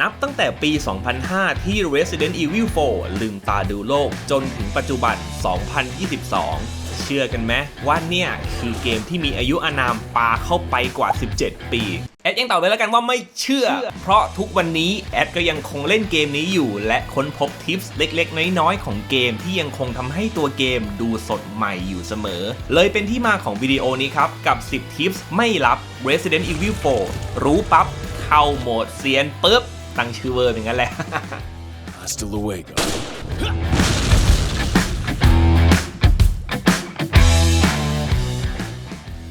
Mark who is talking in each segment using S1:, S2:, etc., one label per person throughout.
S1: นับตั้งแต่ปี 2005 ที่ Resident Evil 4 ลืมตาดูโลกจนถึงปัจจุบัน 2022 เชื่อกันไหมว่าเนี่ยคือเกมที่มีอายุอานามปาเข้าไปกว่า 17 ปีแอดยังตอบเลยแล้วกันว่าไม่เชื่อ เพราะทุกวันนี้แอดก็ยังคงเล่นเกมนี้อยู่ และค้นพบทิปส์เล็กๆ น้อยๆ ของเกมที่ยังคงทำให้ตัวเกมดูสดใหม่อยู่เสมอ เลยเป็นที่มาของวิดีโอนี้ครับ กับ 10 ทิปส์ไม่ลับ Resident Evil 4 รู้ปั๊บเข้าโหมดเซียนปุ๊บ ตั้งชื่อเวอร์เป็นงั้นแหละ
S2: Hasta luego.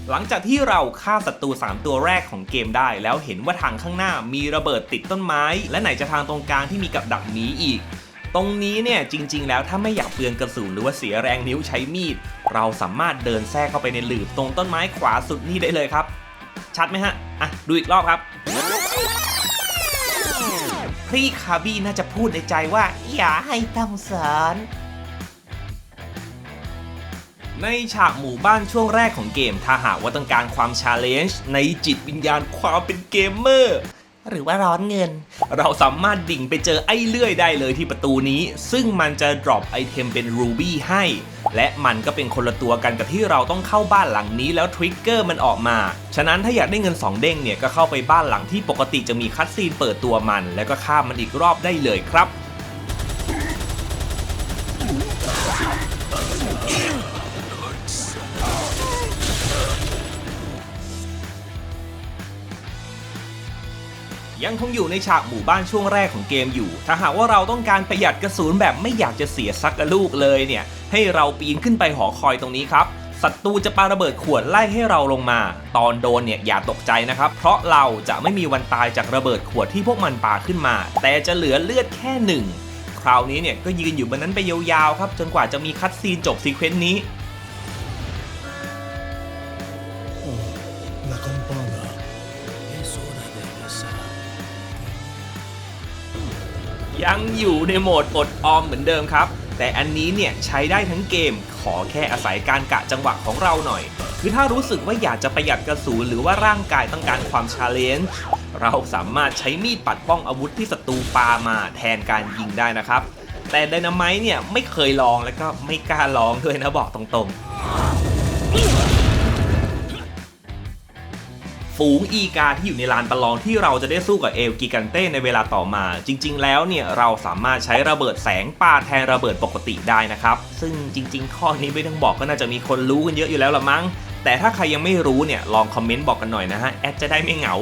S1: หลังจากที่เราฆ่าศัตรู 3 ตัวแรกของเกมได้ แล้วเห็นว่าทางข้างหน้ามีระเบิดติดต้นไม้ และไหนจะทางตรงกลางที่มีกับดักหมีอีก ตรงนี้เนี่ยจริง ๆ แล้วถ้าไม่อยากเปลืองกระสุนหรือว่าเสียแรงนิ้วใช้มีด เราสามารถเดินแทรกเข้าไปในหลืบตรงต้นไม้ขวาสุดนี่ได้เลยครับ ชัดไหมฮะ อะ ดูอีกรอบครับ พี่คาบี้น่าจะพูดในใจว่า อย่าให้ต้องสอนในฉากหมู่บ้านช่วงแรกของเกม ถ้าหากว่าต้องการความชาเลนจ์ในจิตวิญญาณความเป็นเกมเมอร์ หรือว่าร้อนเงิน เราสามารถดิ่งไปเจอไอ้เลื่อยได้เลยที่ประตูนี้ ซึ่งมันจะดรอปไอเทมเป็นรูบี้ให้ และมันก็เป็นคนละตัวกันกับที่เราต้องเข้าบ้านหลังนี้แล้วทริกเกอร์มันออกมา ฉะนั้นถ้าอยากได้เงิน 2 เด้งเนี่ยก็เข้าไปบ้านหลังที่ปกติจะมีคัดซีนเปิดตัวมัน แล้วก็ข้ามมันอีกรอบได้เลยครับยังคงอยู่ในฉากหมู่บ้านช่วงแรกของเกมอยู่ ถ้าหากว่าเราต้องการประหยัดกระสุนแบบไม่อยากจะเสียสักลูกเลยเนี่ย ให้เราปีนขึ้นไปหอคอยตรงนี้ครับศัตรูจะปาระเบิดขวดไล่ให้เราลงมา ตอนโดนเนี่ยอย่าตกใจนะครับ เพราะเราจะไม่มีวันตายจากระเบิดขวดที่พวกมันปาขึ้นมา แต่จะเหลือเลือดแค่หนึ่งคราวนี้เนี่ยก็ยืนอยู่บนนั้นไปยาวๆครับ จนกว่าจะมีคัดซีนจบซีเควนต์นี้ยังอยู่ในโหมดอดออมเหมือนเดิมครับ แต่อันนี้เนี่ยใช้ได้ทั้งเกม ขอแค่อาศัยการกะจังหวะของเราหน่อย คือถ้ารู้สึกว่าอยากจะประหยัดกระสุนหรือว่าร่างกายต้องการความชาเลนจ์เราสามารถใช้มีดปัดป้องอาวุธที่ศัตรูปามาแทนการยิงได้นะครับ แต่ไดนาไมต์เนี่ยไม่เคยลองแล้วก็ไม่กล้าลองด้วยนะบอกตรงๆ ฝูงอีกาที่อยู่ในลานประลองที่เราจะได้สู้กับเอลกิกันเต้ในเวลาต่อมา จริง ๆ แล้วเนี่ยเราสามารถใช้ระเบิดแสงปาแทนระเบิดปกติได้นะครับ ซึ่งจริง ๆ ข้อนี้ไม่ต้องบอกก็น่าจะมีคนรู้กันเยอะอยู่แล้วละมั้ง แต่ถ้าใครยังไม่รู้เนี่ยลองคอมเมนต์บอกกันหน่อยนะฮะแอดจะได้ไม่เหงา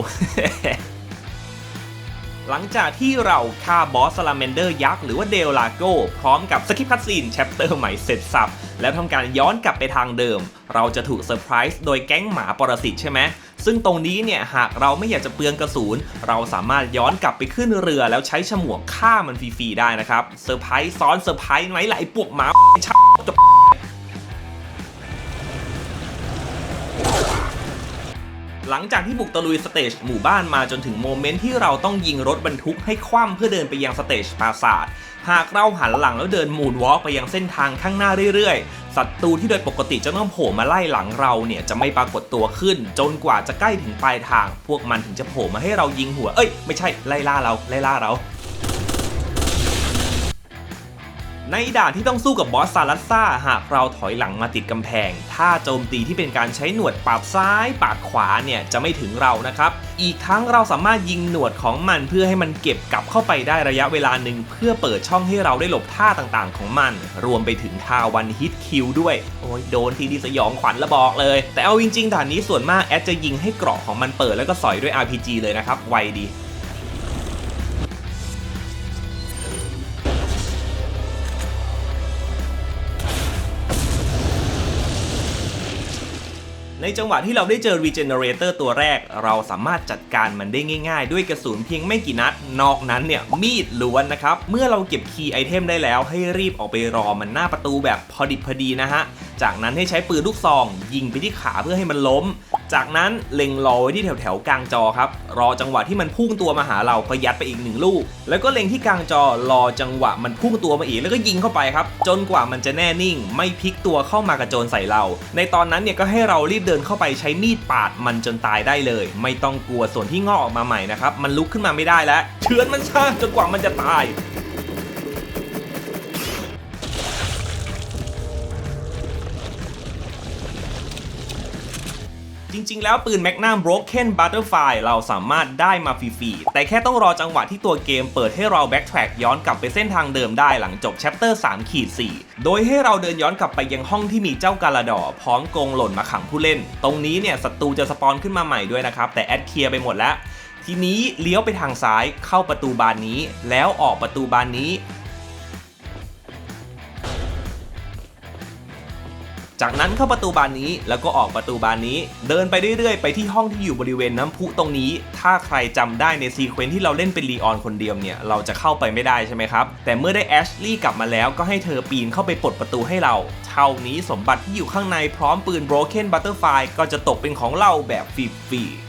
S1: หลังจากที่เราฆ่าบอสซาลาเมนเดอร์ยักษ์หรือว่าเดลลาโก้พร้อมกับสกิปคัตซีนแชปเตอร์ใหม่เสร็จสับ แล้วทำการย้อนกลับไปทางเดิม เราจะถูกเซอร์ไพรส์โดยแก๊งหมาปรสิตใช่ไหม ซึ่งตรงนี้เนี่ยหากเราไม่อยากจะเปลืองกระสุนเราสามารถย้อนกลับไปขึ้นเรือแล้วใช้ฉมวกฆ่ามันฟรีๆได้นะครับเซอร์ไพรส์ซ้อนเซอร์ไพรส์ไหมล่ะไหลปวกหมาชักจบ หลังจากที่บุกตะลุยสเตจหมู่บ้านมาจนถึงโมเมนต์ที่เราต้องยิงรถบรรทุกให้คว่ำเพื่อเดินไปยังสเตจปราสาท หากเราหันหลังแล้วเดินมูนวอล์กไปยังเส้นทางข้างหน้าเรื่อยๆ ศัตรูที่โดยปกติจะต้องโผล่มาไล่หลังเราเนี่ยจะไม่ปรากฏตัวขึ้น จนกว่าจะใกล้ถึงปลายทาง พวกมันถึงจะโผล่มาให้เรายิงหัว เอ้ยไม่ใช่ไล่ล่าเราไล่ล่าเรา ในด่านที่ต้องสู้กับบอสซาลัสซ่าหากเราถอยหลังมาติดกำแพง ถ้าโจมตีที่เป็นการใช้หนวดปาดซ้ายปาดขวาเนี่ยจะไม่ถึงเรานะครับ อีกทั้งเราสามารถยิงหนวดของมันเพื่อให้มันเก็บกลับเข้าไปได้ระยะเวลาหนึ่งเพื่อเปิดช่องให้เราได้หลบท่าต่างๆ ของมัน รวมไปถึงท่าวันฮิตคิวด้วย โอ้ยโดนทีดีสยองขวัญละบอกเลย แต่เอาจริงๆด่านนี้ส่วนมากแอดจะยิงให้เกราะของมันเปิดแล้วก็สอยด้วย RPG เลยนะครับไวดี ในจังหวะที่เราได้เจอ Regenerator ตัวแรก เราสามารถจัดการมันได้ง่ายๆ ด้วยกระสุนเพียงไม่กี่นัด นอกนั้นเนี่ย มีดล้วนนะครับ เมื่อเราเก็บคีย์ไอเทมได้แล้ว ให้รีบออกไปรอมันหน้าประตูแบบพอดิบพอดีนะฮะ จากนั้นให้ใช้ปืนลูกซอง ยิงไปที่ขาเพื่อให้มันล้ม จากนั้นเล็งรอไว้ที่แถวแถวกลางจอครับ รอจังหวะที่มันพุ่งตัวมาหาเราก็ยัดไปอีกหนึ่งลูก แล้วก็เล็งที่กลางจอรอจังหวะมันพุ่งตัวมาอีกแล้วก็ยิงเข้าไปครับ จนกว่ามันจะแน่นิ่ง ไม่พลิกตัวเข้ามากระโจนใส่เรา ในตอนนั้นเนี่ยก็ให้เรารีบเดินเข้าไปใช้มีดปาดมันจนตายได้เลย ไม่ต้องกลัวส่วนที่งอกออกมาใหม่นะครับมันลุกขึ้นมาไม่ได้แล้วเฉือนมันซะจนกว่ามันจะตาย จริง ๆ แล้วปืน Magnum Broken Butterfly เราสามารถได้มาฟรีๆ แต่แค่ต้องรอจังหวะที่ตัวเกมเปิดให้เรา backtrack ย้อนกลับไปเส้นทางเดิมได้หลังจบ chapter 3ขีด4โดยให้เราเดินย้อนกลับไปยังห้องที่มีเจ้ากาลาดอร์พร้อมกงหล่นมาขังผู้เล่น ตรงนี้เนี่ยศัตรูจะสปอนขึ้นมาใหม่ด้วยนะครับ แต่แอดเคลียร์ไปหมดแล้วทีนี้เลี้ยวไปทางซ้ายเข้าประตูบานนี้ แล้วออกประตูบานนี้ จากนั้นเข้าประตูบานนี้แล้วก็ออกประตูบานนี้ เดินไปเรื่อยๆ ไปที่ห้องที่อยู่บริเวณน้ำพุตรงนี้ ถ้าใครจำได้ในซีเควนที่เราเล่นเป็นลีออนคนเดียวเนี่ยเราจะเข้าไปไม่ได้ใช่ไหมครับ แต่เมื่อได้แอชลี่กลับมาแล้วก็ให้เธอปีนเข้าไปปลดประตูให้เรา เท่านี้สมบัติที่อยู่ข้างในพร้อมปืน Broken Butterfly ก็จะตกเป็นของเราแบบฟรีๆ